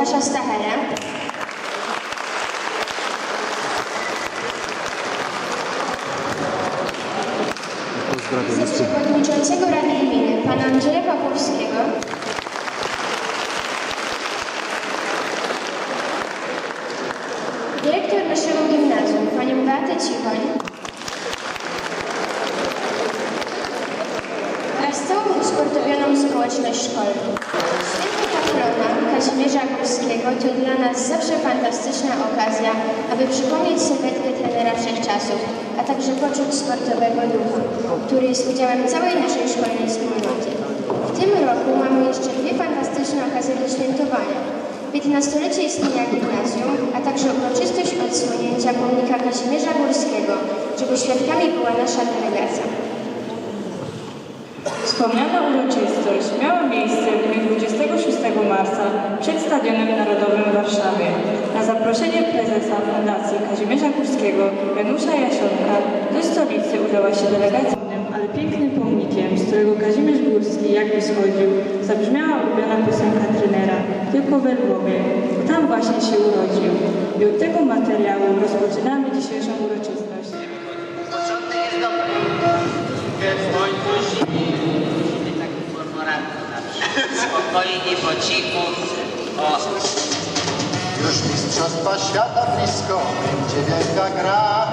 Łukasza Stachera, wiceprzewodniczącego Rady Gminy, pana Andrzeja Pawłowskiego, dyrektor naszego gimnazjum, panią Beatę Cichoń. Oraz całą usportowioną społeczność szkolną. Kazimierza Górskiego to dla nas zawsze fantastyczna okazja, aby przypomnieć sylwetkę trenera wszechczasów, a także poczuć sportowego ducha, który jest udziałem całej naszej szkolnej wspólnoty. W tym roku mamy jeszcze dwie fantastyczne okazje do świętowania. 15-lecie istnienia gimnazjum, a także uroczystość odsłonięcia pomnika Kazimierza Górskiego, czego świadkami była nasza delegacja. Wspomniana uroczystość miała miejsce w dniu 26 marca przed Stadionem Narodowym w Warszawie. Na zaproszenie prezesa Fundacji Kazimierza Górskiego Janusza Jasionka do stolicy udała się delegacja, ale pięknym pomnikiem, z którego Kazimierz Górski jakby schodził, zabrzmiała ulubiona piosenka trenera Tylko we Lwowie, tam właśnie się urodził. I od tego materiału rozpoczynamy dzisiejszą Spokojnie, po cichu. O, Już mistrzostwa świata blisko, będzie wielka gra.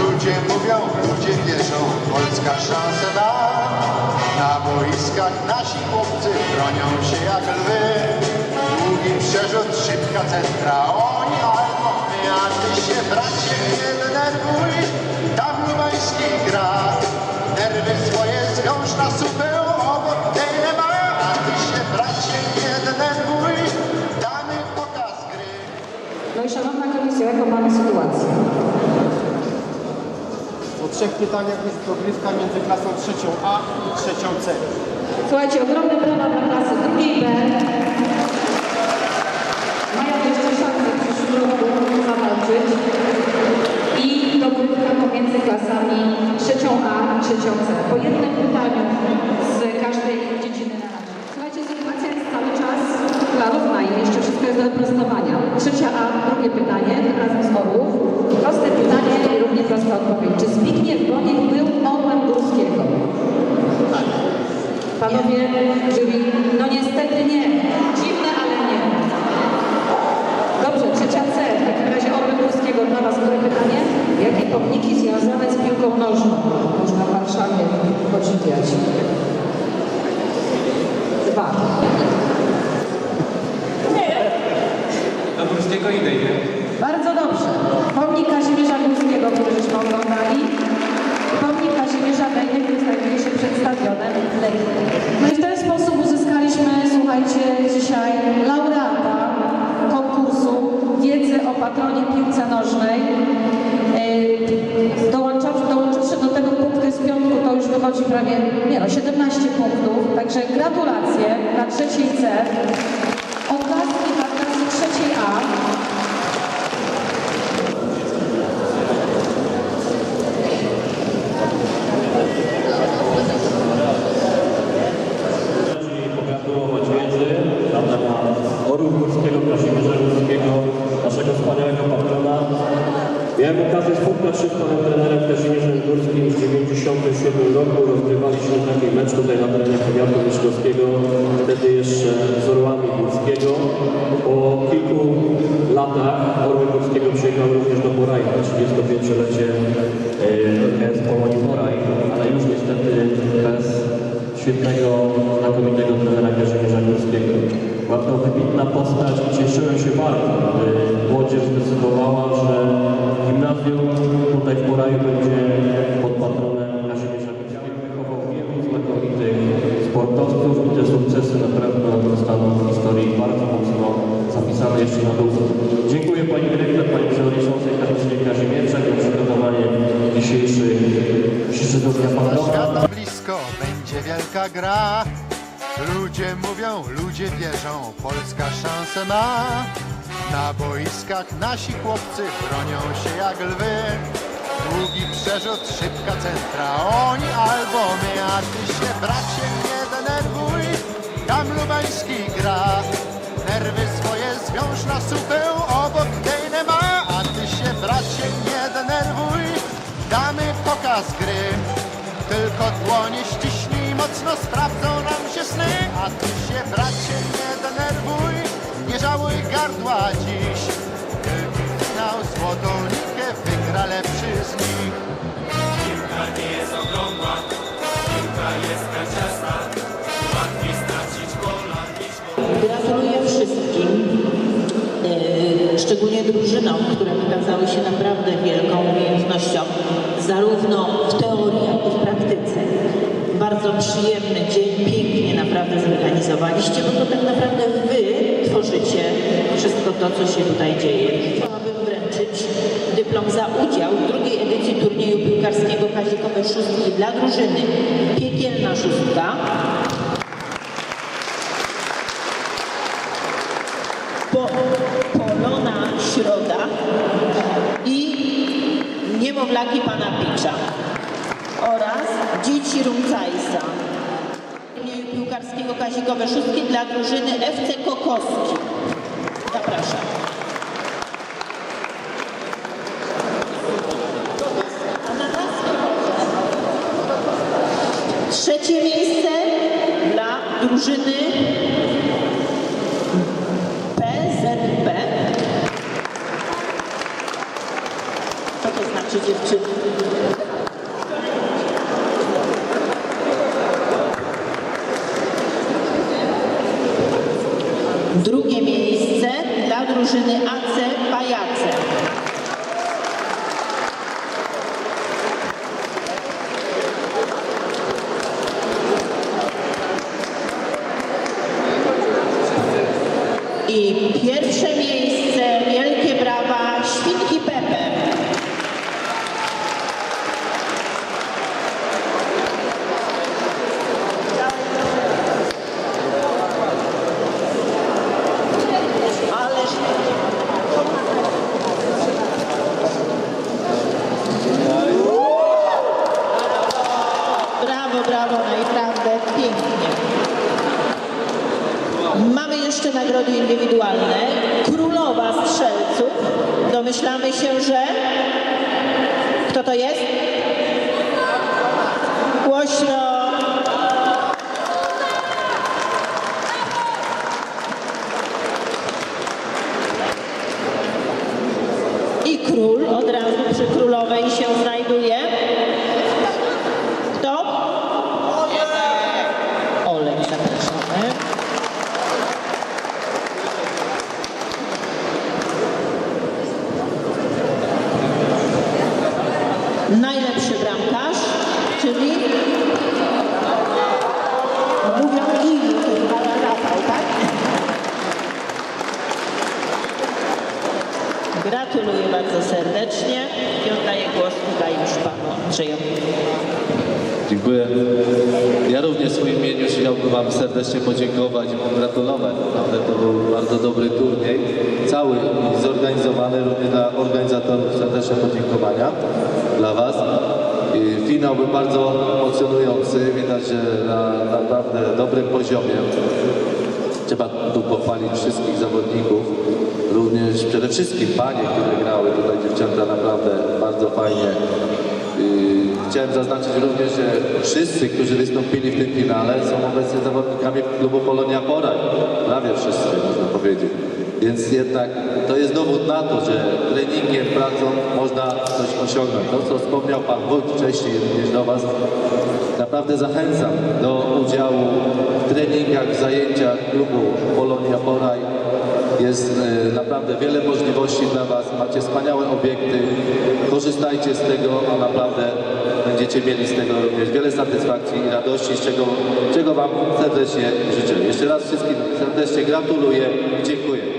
Ludzie mówią, ludzie wierzą, Polska szansę ma. Na boiskach nasi chłopcy bronią się jak lwy. Długi przerzut, szybka centra, oni albo my, a ty się bracie nie denerwuj. Tam gra, nerwy swoje zwiąż na supę, jaką mamy sytuację? Po trzech pytaniach jest dogrywka między klasą trzecią A i trzecią C. Słuchajcie, ogromny brawa dla klasy drugiej B. Mają jeszcze szansę w przyszłym roku zawalczyć. I dogrywka pomiędzy klasami trzecią A i trzecią C. Po jednym pytaniu z każdej dziedziny na razie. Słuchajcie, sytuacja jest cały czas klarowna i jeszcze wszystko jest do prostowania. Trzecia A, drugie pytanie, razem z Orłów. Proste pytanie i równie prosta odpowiedź. Czy Zbigniew Bonik był orłem Górskiego? Panowie jury, no niestety nie. Dziwne, ale nie. Dobrze, trzecia C. W takim razie Orłem Górskiego dla Was które pytanie? Jakie pomniki związane z piłką nożną można w Warszawie podziwiać? Dwa. Górskiego? Bardzo dobrze. Pomnik Kazimierza Górskiego, który żeśmy oglądali. Pomnik Kazimierza który znajduje się przed stadionem. No i w ten sposób uzyskaliśmy, słuchajcie, dzisiaj laureata konkursu wiedzy o patronie piłce nożnej. Yy, dołączywszy do tego punkty z piątku, to już wychodzi prawie, nie no, 17 punktów. Także gratulacje dla trzeciej C. Oklaski dla klasy trzeciej A. czyli pogratulować wiedzy na temat Orłów Górskiego, Kazimierza Górskiego, naszego wspaniałego patrona. Miałem okazję spotkać się z panem trenerem Kazimierzem Górskim w 1997 roku. Rozgrywaliśmy taki mecz tutaj na terenie powiatu mieszkowskiego, wtedy jeszcze z Orłami Górskiego. Po kilku latach Orły Górskiego przyjechał również do Boraj na 35-lecie KS Polonii Boraj, ale już niestety bez świetnego, znakomitego trenera Kazimierza Górskiego. Była to wybitna postać i cieszyłem się bardzo, gdy młodzież zdecydowała, że wielka gra. Ludzie mówią, ludzie wierzą, Polska szansę ma. Na boiskach nasi chłopcy bronią się jak lwy. Długi przerzut, szybka centra, oni albo my, a ty się bracie nie denerwuj. Tam Lubański gra, nerwy swoje zwiąż na super. Późno sprawdzą nam się sny, a ty się bracie nie denerwuj, nie żałuj gardła dziś. Wielki finał, złotą ligę wygra lepszy z nich. Gratuluję wszystkim, e, szczególnie drużynom, które wykazały się naprawdę wielką umiejętnością, zarówno w teorii, jak i w praktyce. Bardzo przyjemny dzień, pięknie naprawdę zorganizowaliście, bo to tak naprawdę Wy tworzycie wszystko to, co się tutaj dzieje. Chciałabym wręczyć dyplom za udział w drugiej edycji turnieju piłkarskiego Kazikowe Szóstki dla drużyny Piekielna Szóstka. po, Polona Środa i niemowlaki pana Picza oraz dzieci Rumcajsa. Turnieju piłkarskiego Kazikowe Szóstki dla drużyny FC Kokoski. Zapraszam. Trzecie miejsce dla drużyny PZP. Co to znaczy dziewczyny? Drugie miejsce dla drużyny AC Pajace. I Brawo, brawo, naprawdę pięknie. Mamy jeszcze nagrody indywidualne. Królowa Strzelców. Domyślamy się, że... Kto to jest? Głośno. I król od razu przy królowej się znajduje. Kto? Olek, zapraszamy. Najlepszy bramkarz, czyli mówią Iwi, to chyba Rafał, tak? Gratuluję bardzo serdecznie i oddaję głos tutaj już Dziękuję. Ja również w swoim imieniu chciałbym Wam serdecznie podziękować i pogratulować. Naprawdę to był bardzo dobry turniej. Cały zorganizowany, również dla organizatorów serdeczne podziękowania dla Was. Finał był bardzo emocjonujący. Widać, że na naprawdę dobrym poziomie. Trzeba tu pochwalić wszystkich zawodników, również przede wszystkim panie, które grały tutaj, dziewczęta naprawdę bardzo fajnie. Chciałem zaznaczyć również, że wszyscy, którzy wystąpili w tym finale są obecnie zawodnikami klubu Polonia Poraj. Prawie wszyscy, można powiedzieć. Więc jednak to jest dowód na to, że treningiem, pracą można coś osiągnąć. To, co wspomniał Pan Wójt wcześniej również do Was, naprawdę zachęcam do udziału w treningach, w zajęciach klubu Polonia Poraj. Jest e, naprawdę wiele możliwości dla Was, macie wspaniałe obiekty, korzystajcie z tego, a naprawdę będziecie mieli z tego również wiele satysfakcji i radości, z czego, czego Wam serdecznie życzę. Jeszcze raz wszystkim serdecznie gratuluję i dziękuję.